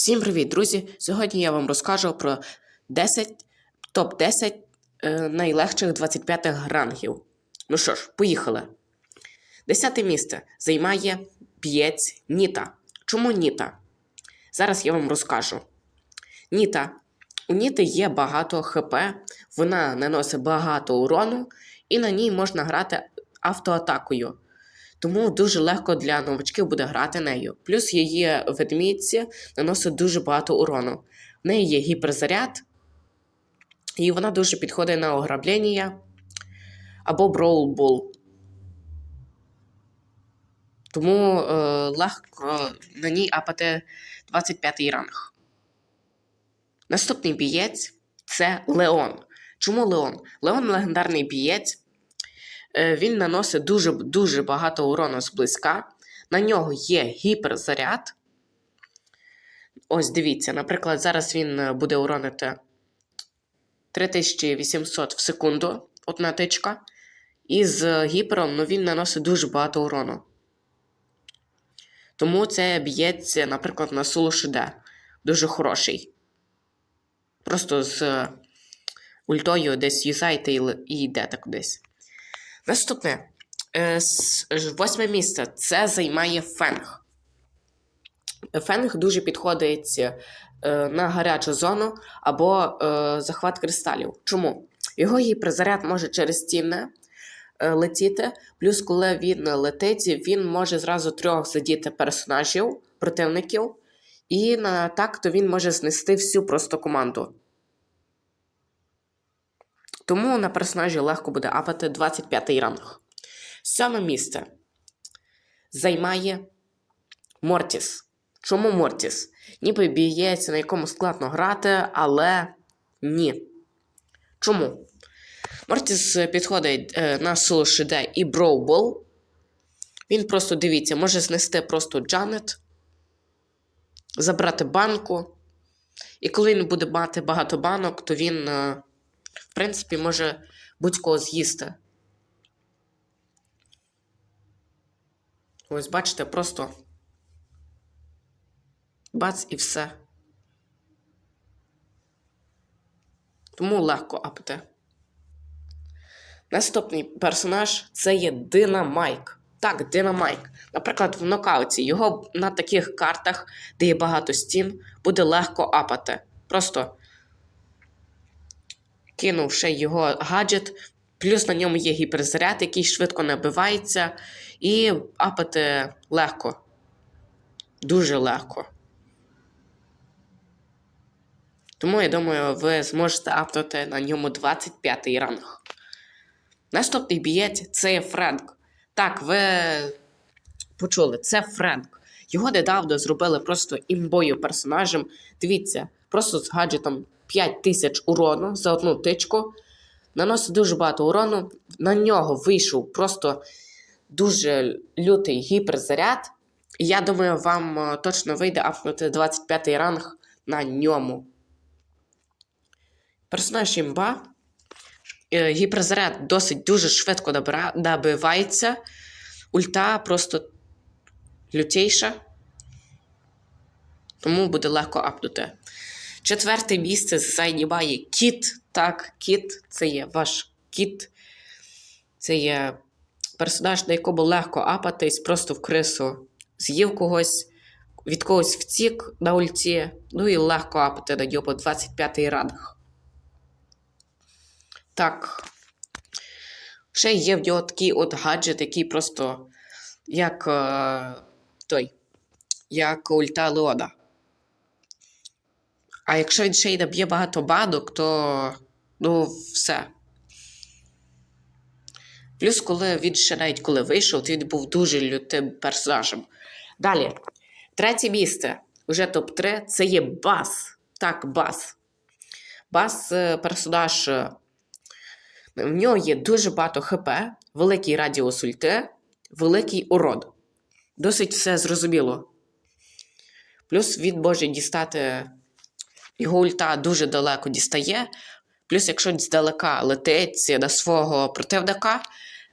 Всім привіт, друзі! Сьогодні я вам розкажу про 10 топ-10 е, найлегших 25 рангів. Ну що ж, поїхали. Десяте місце займає п'єць Ніта. Чому Ніта? Зараз я вам розкажу. Ніта. У Ніти є багато ХП, вона наносить багато урону, і на ній можна грати автоатакою. Тому дуже легко для новачків буде грати нею. Плюс її ведмідці наносить дуже багато урону. В неї є гіперзаряд, і вона дуже підходить на ограблення або броулбол. Тому е, легко на ній апати 25 й ранг. Наступний бієць це Леон. Чому Леон? Леон легендарний бієць. Е, Він наносить дуже дуже багато урону зблизька. На нього є гіперзаряд. Ось дивіться, наприклад, зараз він е, буде уронити 3800 в секунду, одна тичка. І з гіпером ну, він наносить дуже багато урону. Тому це б'ється, наприклад, на Сулу Шиде. Дуже хороший. Просто з ультою десь юзайте і, і йдете кудись. Наступне. Е, Восьме місце. Це займає фенг. Фенг дуже підходить е, на гарячу зону або е, захват кристалів. Чому? Його гіперзаряд може через стіни летіти. Плюс, коли він летить, він може зразу трьох задіти персонажів, противників. І на так то він може знести всю просто команду. Тому на персонажі легко буде апати 25-й ранг. Сьоме місце займає Мортіс. Чому Мортіс? Ніби б'ється, на якому складно грати, але ні. Чому? Мортіс підходить е, на соло шиде і Броубол. Він просто дивіться, може знести просто Джанет, забрати банку. І коли він буде мати багато банок, то він, е, в принципі, може будь-кого з'їсти. Ось, бачите, просто бац і все. Тому легко апати. Наступний персонаж це є Динамайк. Так, Динамайк. Наприклад, в нокауті його на таких картах, де є багато стін, буде легко апати. Просто кинувши його гаджет, плюс на ньому є гіперзаряд, який швидко набивається, і апати легко. Дуже легко. Тому я думаю, ви зможете апнути на ньому 25 ранг. Наступний бієць це Френк. Так, ви почули, це Френк. Його недавно зробили просто імбою персонажем. Дивіться, просто з гаджетом 5000 урону за одну тичку. Наносить дуже багато урону. На нього вийшов просто дуже лютий гіперзаряд. І я думаю, вам е, точно вийде апнути 25 ранг на ньому. Персонаж імба. Е, Гіперзаряд досить дуже швидко набивається. Ульта просто лютейша. Тому буде легко апнути. Четверте місце займає кіт. Так, кіт це є ваш кіт. Це є персонаж, на якому легко апатись, просто в крису з'їв когось, від когось втік на ульті, ну і легко апати на ньому 25 ранг. Так. Ще є в нього такий от гаджет, який просто як е, той, як ульта Леона. А якщо він ще й наб'є багато банок, то ну все. Плюс, коли він ще навіть коли вийшов, то він був дуже лютим персонажем. Далі, третє місце, вже топ-3, це є Бас. Так, Бас. Бас е, персонаж. е, в нього є дуже багато ХП, великий радіус ульти, великий урон. Досить все зрозуміло. Плюс він може дістати. Його ульта дуже далеко дістає. Плюс, якщо здалека летить на свого противника,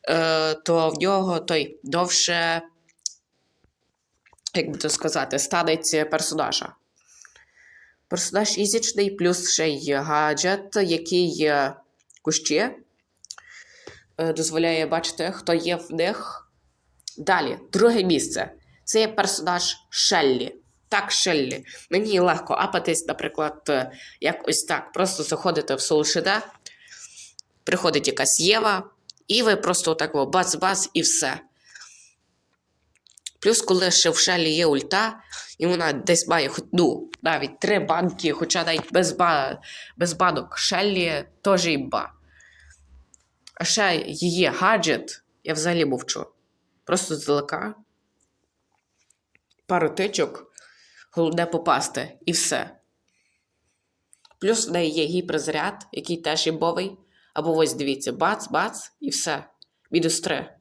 е, то в нього той довше, як би то сказати, станеть персонажа. Персонаж ізічний, плюс ще й гаджет, який е, кущі е, дозволяє бачити, хто є в них. Далі, друге місце. Це є персонаж Шеллі. Так, Шеллі. Мені легко апатись, наприклад, е, як ось так. Просто заходите в Soul приходить якась Єва, і ви просто отак бац-бац і все. Плюс, коли ще в Шелі є ульта, і вона десь має ну, навіть три банки, хоча навіть без, ба... без банок Шеллі теж імба. А ще її гаджет, я взагалі мовчу. Просто здалека. Пару тичок, головне попасти, і все. Плюс в неї є гіперзаряд, який теж імбовий. Або ось дивіться, бац, бац, і все. Мінус 3.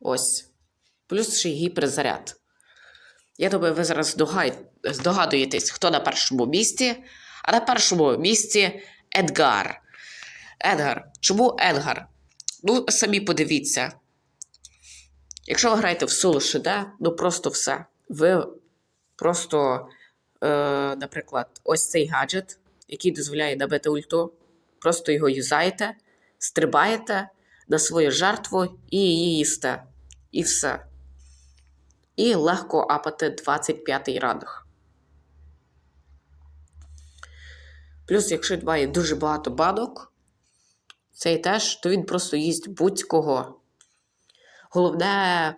Ось. Плюс ще гіперзаряд. Я думаю, ви зараз здогадуєтесь, хто на першому місці. А на першому місці Едгар. Едгар. Чому Едгар? Ну, самі подивіться. Якщо ви граєте в соло ШД, ну просто все. Ви просто, е, наприклад, ось цей гаджет, який дозволяє набити ульту, просто його юзаєте, стрибаєте на свою жертву і її їсте. І все. І легко апати 25 ранг. Плюс, якщо має дуже багато банок, цей теж, то він просто їсть будь-кого. Головне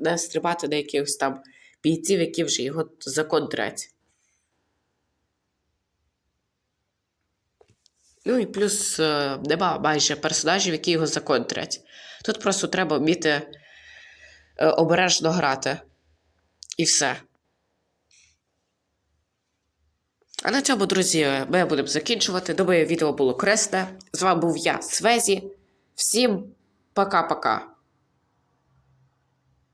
не, стрибати на якихось там бійців, які вже його законтрять. Ну і плюс е, нема майже персонажів, які його законтрять. Тут просто треба вміти е, обережно грати. І все. А на цьому, друзі, ми будемо закінчувати. Думаю, відео було корисне. З вами був я, Свезі. Всім пока-пока.